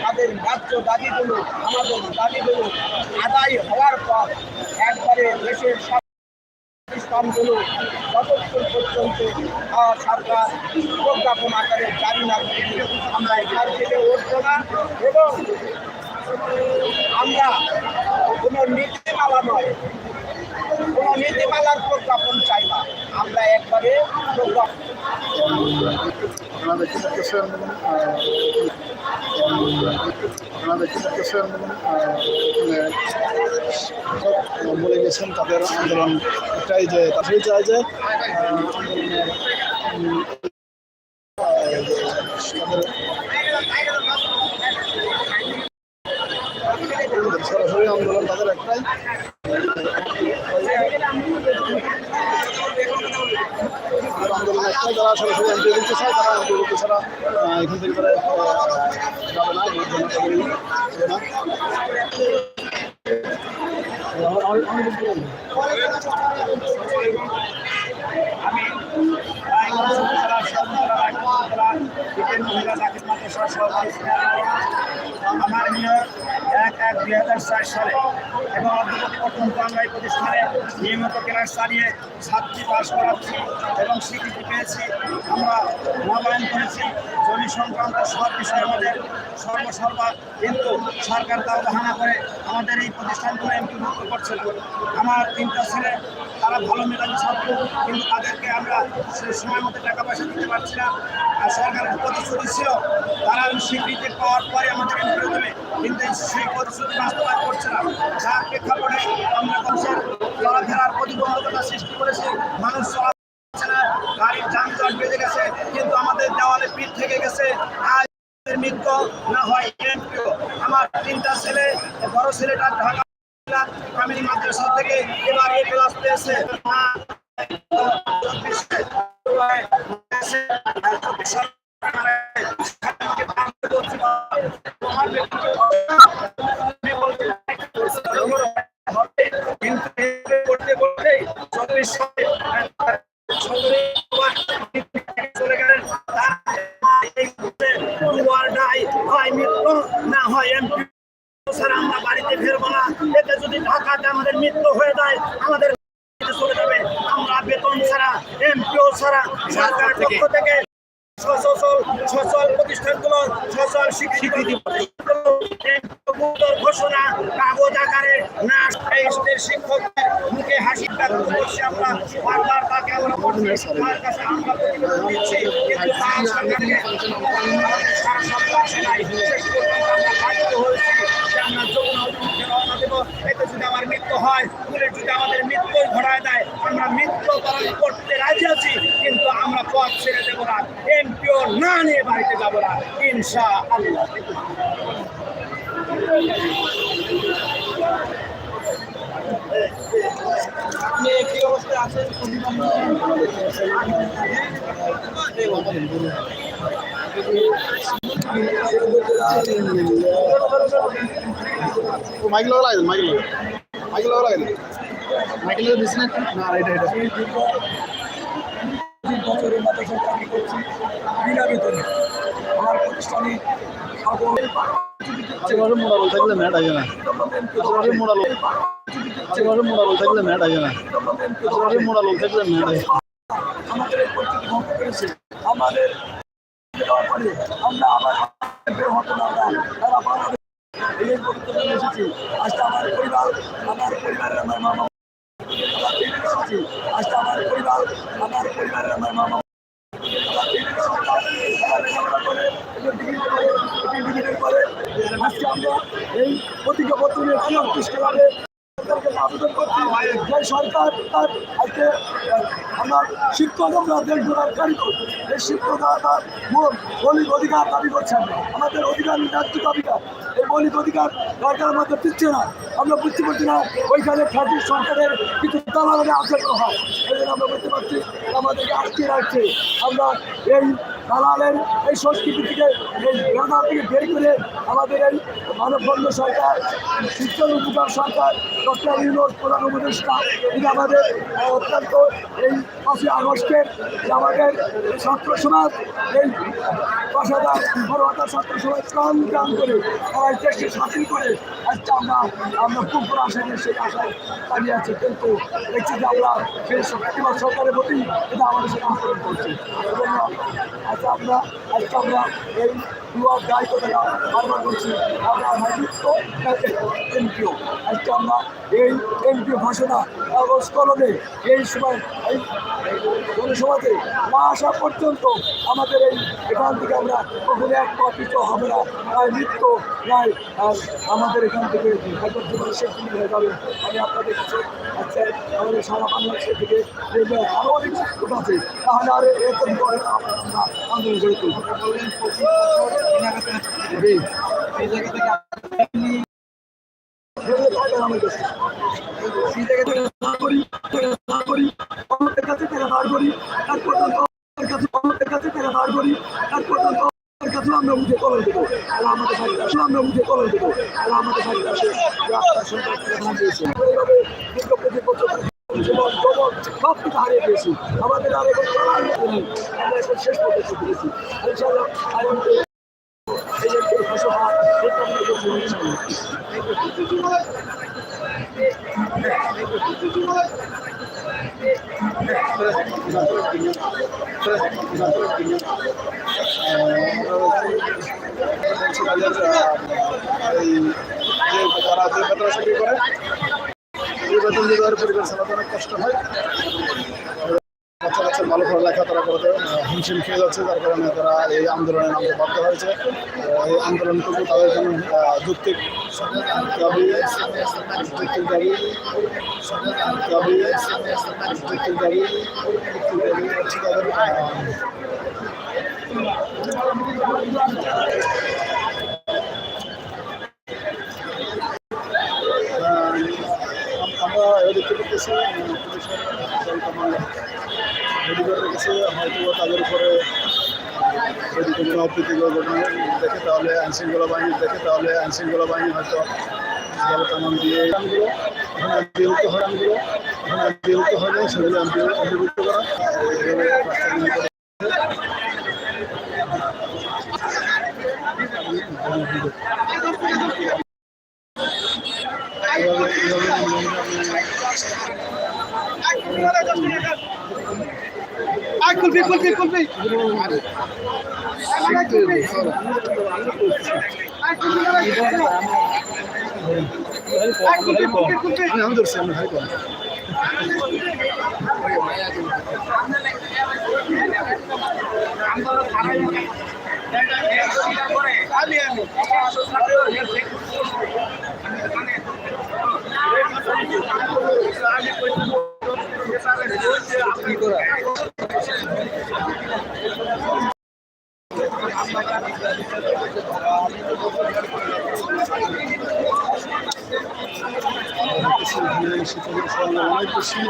তাদের ন্যায্য দাবিগুলো আমাদের দাবিগুলো আদায় হওয়ার পর একবারে দেশের প্রতিষ্ঠানগুলো যতক্ষণ পর্যন্ত সরকার প্রজ্ঞাপন আকারে জারি না আমরা এখান থেকে উঠব না এবং আমরা কোনো নীতিমালা নয়। কোনো নীতিমালার প্রজ্ঞাপন চাই না। আমরা একবারে প্রজ্ঞাপন। আপনারা দেখতে পাচ্ছেন আপনারা বলে গেছেন তাদের আন্দোলন একটাই যে তাদের চায় যে সরাসরি তাদের একটাই। আন্দোলন সরাসরি চায় তারা ছাড়া এখান থেকে ভোট আমার- নিয়োগ এক এক দুই হাজার চার সালে এবং অধ্যক্ষ পর্যন্ত আমরা এই প্রতিষ্ঠানে নিয়মিত ক্লাস চালিয়ে ছাত্রী পাশ করাচ্ছি এবং স্বীকৃতি পেয়েছি আমরা নবায়ন করেছি জমি সংক্রান্ত সব বিষয়ে আমাদের সর্বসর্বা কিন্তু সরকার তাও বাহানা করে আমাদের এই প্রতিষ্ঠানগুলো এমপিভুক্ত করছে। আমার তিনটা ছেলে তারা ভালো মেধাবী ছাত্র, কিন্তু তাদেরকে আমরা সময় মতো টাকা পয়সা দিতে পারছি না। আর সরকারের প্রতিশ্রুতি ছিল, তারা স্বীকৃতি পাওয়ার পরে আমাদের এমপি দেবে কিন্তু সেই প্রতিশ্রুতি বাস্তবায়ন করছে না। যার প্রেক্ষাপটে আমরা মানুষের চলাফেরার প্রতিবন্ধকতা সৃষ্টি করেছি। মানুষ চলা না, গাড়ির যানজট বেঁধে গেছে, কিন্তু আমাদের দেওয়ালে পিঠ থেকে গেছে, আজ মৃত্যু না হয় আমার তিনটা ছেলে, বড় ছেলেটা ঢাকা ফ্যামিলি মাদ্রাসা থেকে এবার এ ক্লাস পেয়েছে। কিন্তু স্যার আমরা বাড়িতে ফিরবো না। এতে যদি ঢাকাতে আমাদের মৃত্যু হয়ে যায় আমাদের চলে যাবে। আমরা বেতন ছাড়া এমপিও ছাড়া সরকারের পক্ষ থেকে সচল সচল প্রতিষ্ঠানগুলো সচল স্বীকৃতি ঘোষণা কাগজ আকারে না শিক্ষকদের মুখে হাসি ব্যক্ত করছি আমরা। বারবার তাকে আমরা তার কাছে আমরা প্রতিবেদন দিচ্ছি কিন্তু তার সরকারকে সারা সপ্তাহ আসে নাই। শেষ পর্যন্ত আমরা মৃত্যু হয় পুলিশ যদি আমাদের মৃত্যুই ঘটায় দেয়, আমরা মৃত্যু বরণ করতে রাজি আছি, কিন্তু আমরা পথ ছেড়ে দেবো না। এমপিও না নিয়ে বাড়িতে যাব না। ইনশা আল্লাহ আপনি কি অবস্থায় আছেন ও মাইকেল লাগা লাগে মাইকেল মাইকেল লাগা লাগে মাইকেল লাগা দিস না না এটা এটা। বছরের মাদ্রাসা চাকরি করছি বিনা বেতনে। আমার প্রতিষ্ঠানে আশেপাশে মোড়াল থাকলে ম্যাট আসে না। মোড়াল আশেপাশে মোড়াল থাকলে ম্যাট আসে না। মোড়াল থাকলে ম্যাট আমাদের এই পরিস্থিতি ধ্বংস করেছে। আমাদের আমরা আবার বের হতে না তারা বাংলাদেশ এই পরিস্থিতি এসেছি আজকে আমার পরিবার আমার পরিবারের আমার মামা এসেছি আজকে আমার পরিবার আমার পরিবারের আমার মামা। আজকে আমরা এই প্রতিজ্ঞাপত্র নিয়ে সরকারের কাছে আবেদন করছি যে সরকার তার আজকে আমরা শিক্ষক আমরা দেশ গড়ার কারিগর, এই শিক্ষকরা তার মূল মৌলিক অধিকার দাবি করছেন। আমাদের অধিকার ন্যায্য অধিকার এই মৌলিক অধিকার সরকার আমাদের দিচ্ছে না। আমরা বুঝতে পারছি না ওইখানে খাঁটি সরকারের কিছু দালালে আচরণ হয়। এই জন্য আমরা বুঝতে পারছি আমাদেরকে আটকে রাখছে। আমরা এই দালালের এই সংস্কৃতি থেকে, এই ব্যবহার থেকে বের করে আমাদের এই মানববন্ধ সরকার শিক্ষক উপকার সরকার, ডক্টর ইউনুস, প্রধান উপদেষ্টা, তিনি আমাদের অত্যন্ত এই পাঁচই আগস্টের যে আমাদের ছাত্র সমাজ, এই পেশাদার বড়টা ছাত্র সমাজ প্রাণ প্রাণ করে, তারা দেশকে স্বাধীন করে, আজকে আমরা আমরা খুব আশা নিয়ে সেই আশায় দাঁড়িয়ে আছে। কিন্তু দেখছি যে আমরা সেই সরকারের প্রতি এটা আমাদের সাথে আন্দোলন করছি। আচ্ছা আমরা আজকে আমরা এই দুয়ার দায়িত্ব থেকে বারবার করছি আমরা নেতৃত্ব এমপিও আজকে আমরা এই এমপি ঘোষণা কাগজ কলমে এই সময়, এই জনসভাতে না আসা পর্যন্ত আমাদের এই এখান থেকে আমরা কখনো এক পাপিত হবে না মৃত্য নয় আর আমাদের এখান থেকে জীবনে শেষ হয়ে যাবে। আমি আপনাদের কাছে আচ্ছা আমাদের সারা বাংলাদেশের থেকে আরও অনেক লোক তাহলে আর এরকম করে আন্দোলন গড়ে তুলব। কাছে। আমরা মুখে কলম দেবো। আল্লাহ আমাদের সাথে কাছেও আমরা মুখে কলম দেবো। আল্লাহ আমাদের সাথে কাছে সন্তান দিয়েছে। সব কিছু হারিয়ে পেয়েছি আমাদের আর এখন আমরা এখন শেষ পর্যন্ত পেরেছি ইনশাআল্লাহ আগামীতে তারা যে বেতন চাকরি করে বেতন তাদের পরিবার চালাতে অনেক কষ্ট হয় বাচ্চা কাচ্চার ভালো পড়ালেখা তারা করতে হিমশিম খেয়ে যাচ্ছে, যার কারণে তারা এই আন্দোলনে নামতে বাধ্য হয়েছে। এই আন্দোলনটুকু তাদের জন্য যৌক্তিক দাবি যৌক্তিক দাবি দাবি, যৌক্তিক দাবি তাদের দেখতে পেতেছি রেডি রেখেছে হয়তো তাদের উপরে যদি কোনো অপ্রীতিকর ঘটনা দেখে, তাহলে আইনশৃঙ্খলা বাহিনী দেখে, তাহলে আইনশৃঙ্খলা বাহিনী হয়তো তামাম দিয়ে আনগুলো এখন এমপিভুক্ত হয় গানগুলো এখন এমপিভুক্ত হয় না সেগুলো অন্তর্ভুক্ত করা কুলফি কুলফি কুলফি আমি আমি ধরছি আমি হাই করি শিক্ষকের করা অনেক বেশি